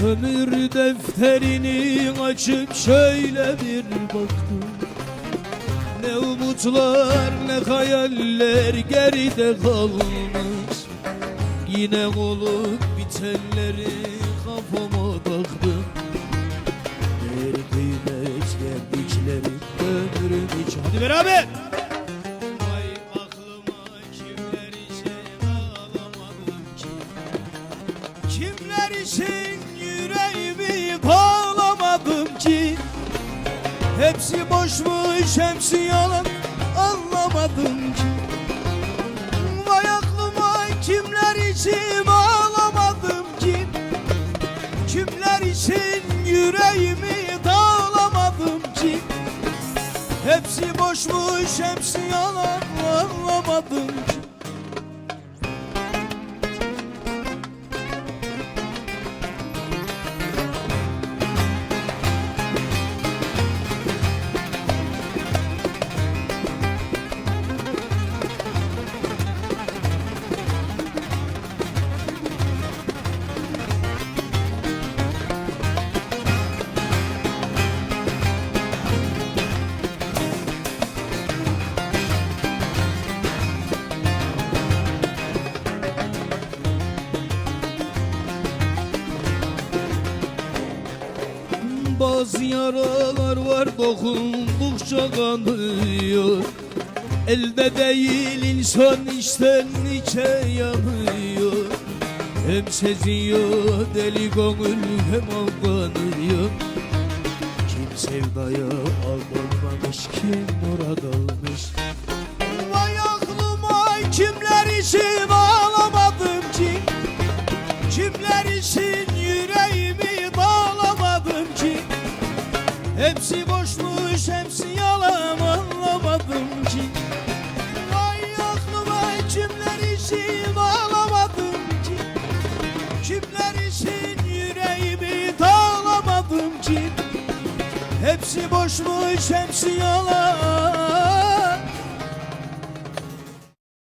Ömür defterini açıp şöyle bir baktım. Ne umutlar ne hayaller geride kalmış. Yine olup bitenleri kafama taktım Değer kıymet verdikleri ömrüm hiç Hadi beraber! Kimler için Hepsi boşmuş hepsi yalan. Anlamadım ki. Vay aklıma kimler için ağlamadım ki? Kimler için yüreğimi dağlamadım ki? Hepsi boşmuş hepsi yalan. Anlamadım ki Bazı yaralar var dokundukça kanıyor. Elde değil insan içten içe yanıyor. Hem seziyor deli gönül hem aldanıyor Kim sevdaya aldanmamış Hepsi boşmuş hepsi yalan anlamadım ki. Vay aklıma kimler için ağlamadım ki. Kimler için yüreğimi dağlamadım ki. Hepsi boşmuş hepsi yalan